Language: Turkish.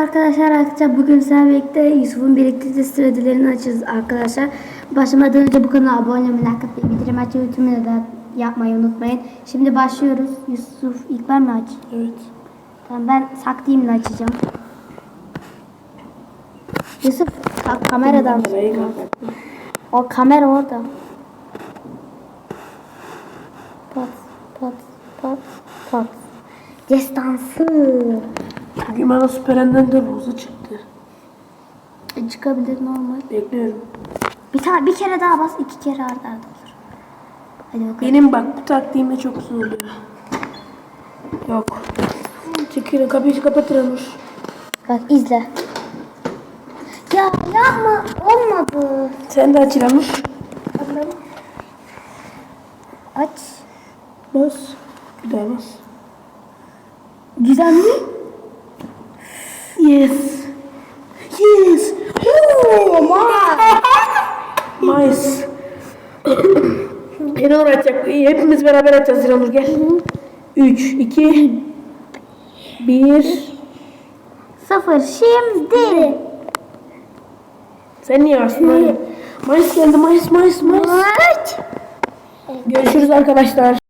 arkadaşlar arkadaşlar bugün sizlerle birlikte Yusuf'un birlikte sıradalarını açacağız arkadaşlar. Başlamadan önce bu kanala abone olmayı, like atmayı, bildirim açmayı, tüm da yapmayı unutmayın. Şimdi başlıyoruz. Yusuf ilk ben mi aç? Evet. Tamam ben saklayayım açacağım. Yusuf ka- kameradan. O kamera orada. Pat pat pat pat. Destansı. Bana Süperen'den de bozu çıktı. E, Çıkabilir normal. Bekliyorum. Bir tane bir kere daha bas, iki kere arda arda olur. Hadi bakalım. Benim bak bu taktiğimle çok güzel oluyor. Yok. Çıkıyor kapıyı kapatırmış. Bak izle. Ya yapma olmadı. Sen de açılamış. Aç. Bas. Bir daha bas. Güzel mi? Yes. Yes. Nice. Yine uğraşacak. Hepimiz beraber açacağız Ziranur gel. 3, 2, 1. Sıfır şimdi. Sen niye varsın? Mayıs geldi. Mayıs, Mayıs, Mayıs. Görüşürüz arkadaşlar.